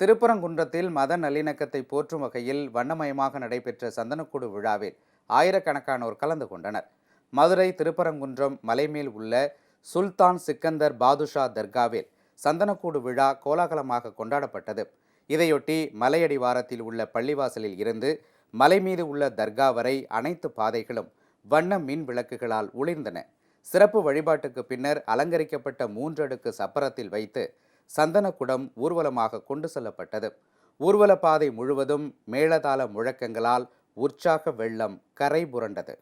திருப்பரங்குன்றத்தில் மத நல்லிணக்கத்தை போற்றும் வகையில் வண்ணமயமாக நடைபெற்ற சந்தனக்கூடு விழாவில் ஆயிரக்கணக்கானோர் கலந்து கொண்டனர். மதுரை திருப்பரங்குன்றம் மலைமேல் உள்ள சுல்தான் சிக்கந்தர் பாதுஷா தர்காவில் சந்தனக்கூடு விழா கோலாகலமாக கொண்டாடப்பட்டது. இதையொட்டி மலையடிவாரத்தில் உள்ள பள்ளிவாசலில் இருந்து மலை மீது உள்ள தர்கா வரை அனைத்து பாதைகளும் வண்ண மின் விளக்குகளால் ஒளிர்ந்தன. சிறப்பு வழிபாட்டுக்கு பின்னர் அலங்கரிக்கப்பட்ட மூன்றடுக்கு சப்பரத்தில் வைத்து சந்தனக்குடம் ஊர்வலமாக கொண்டு செல்லப்பட்டது. ஊர்வல பாதை முழுவதும் மேளதாள முழக்கங்களால் உற்சாக வெள்ளம் கரை புரண்டது.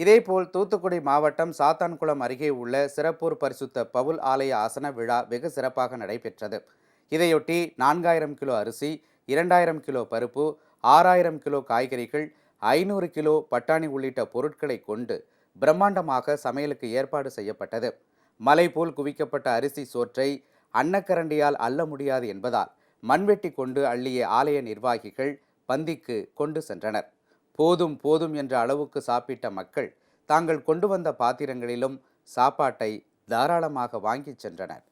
இதேபோல் தூத்துக்குடி மாவட்டம் சாத்தான்குளம் அருகே உள்ள சிறப்பூர் பரிசுத்த பவுல் ஆலய ஆசன விழா வெகு சிறப்பாக நடைபெற்றது. இதையொட்டி நான்காயிரம் கிலோ அரிசி இரண்டாயிரம் கிலோ பருப்பு ஆறாயிரம் கிலோ காய்கறிகள் ஐநூறு கிலோ பட்டாணி உள்ளிட்ட பொருட்களை கொண்டு பிரம்மாண்டமாக சமையலுக்கு ஏற்பாடு செய்யப்பட்டது. மலை போல் குவிக்கப்பட்ட அரிசி சோற்றை அன்னக்கரண்டியால் அள்ள முடியாது என்பதால் மண்வெட்டி கொண்டு அள்ளிய ஆலய நிர்வாகிகள் பந்திக்கு கொண்டு சென்றனர். போதும் போதும் என்ற அளவுக்கு சாப்பிட்ட மக்கள் தாங்கள் கொண்டு வந்த பாத்திரங்களிலும் சாப்பாட்டை தாராளமாக வாங்கிச் சென்றனர்.